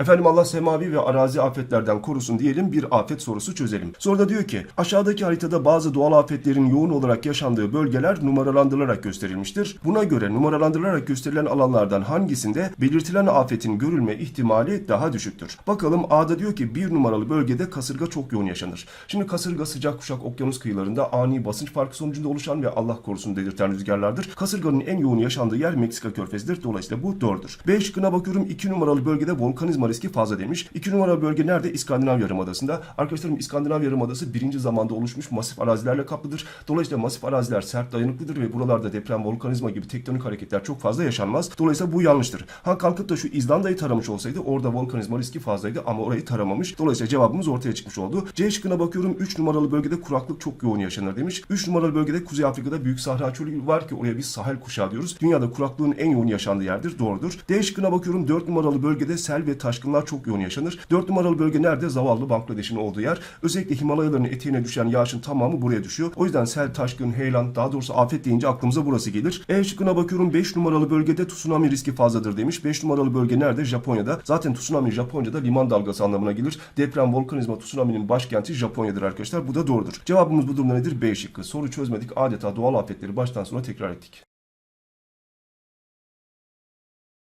Efendim Allah semavi ve arazi afetlerden korusun diyelim bir afet sorusu çözelim. Soruda diyor ki aşağıdaki haritada bazı doğal afetlerin yoğun olarak yaşandığı bölgeler numaralandırılarak gösterilmiştir. Buna göre numaralandırılarak gösterilen alanlardan hangisinde belirtilen afetin görülme ihtimali daha düşüktür? Bakalım A'da diyor ki bir numaralı bölgede kasırga çok yoğun yaşanır. Şimdi kasırga sıcak kuşak okyanus kıyılarında ani basınç farkı sonucunda oluşan ve Allah korusun dedirten rüzgarlardır. Kasırganın en yoğun yaşandığı yer Meksika körfezidir. Dolayısıyla bu doğrudur. B şıkkına bakıyorum 2 numaralı bölgede volkanizma riski fazla demiş. 2 numaralı bölge nerede? İskandinav Yarımadası'nda. Arkadaşlarım İskandinav Yarımadası birinci zamanda oluşmuş masif arazilerle kaplıdır. Dolayısıyla masif araziler sert dayanıklıdır ve buralarda deprem, volkanizma gibi tektonik hareketler çok fazla yaşanmaz. Dolayısıyla bu yanlıştır. Ha kalkıp da şu İzlanda'yı taramış olsaydı orada volkanizma riski fazlaydı ama orayı taramamış. Dolayısıyla cevabımız ortaya çıkmış oldu. C şıkkına bakıyorum 3 numaralı bölgede kuraklık çok yoğun yaşanır demiş. 3 numaralı bölgede Kuzey Afrika'da Büyük Sahra Çölü var ki oraya biz Sahel kuşağı diyoruz. Dünyada kuraklığın en yoğun yaşandığı yerdir. Doğrudur. D şıkkına bakıyorum 4 numaralı bölgede sel ve taşkınlar çok yoğun yaşanır. 4 numaralı bölge nerede? Zavallı Bangladeş'in olduğu yer. Özellikle Himalayaların eteğine düşen yağışın tamamı buraya düşüyor. O yüzden sel, taşkın, heyelan daha doğrusu afet deyince aklımıza burası gelir. E şıkkına bakıyorum 5 numaralı bölgede tsunami riski fazladır demiş. 5 numaralı bölge nerede? Japonya'da. Zaten tsunami Japonya'da liman dalgası anlamına gelir. Deprem, volkanizma, tsunami'nin başkenti Japonya'dır arkadaşlar. Bu da doğrudur. Cevabımız bu durumda nedir? B şıkkı. Soru çözmedik. Adeta doğal afetleri baştan sona tekrar ettik.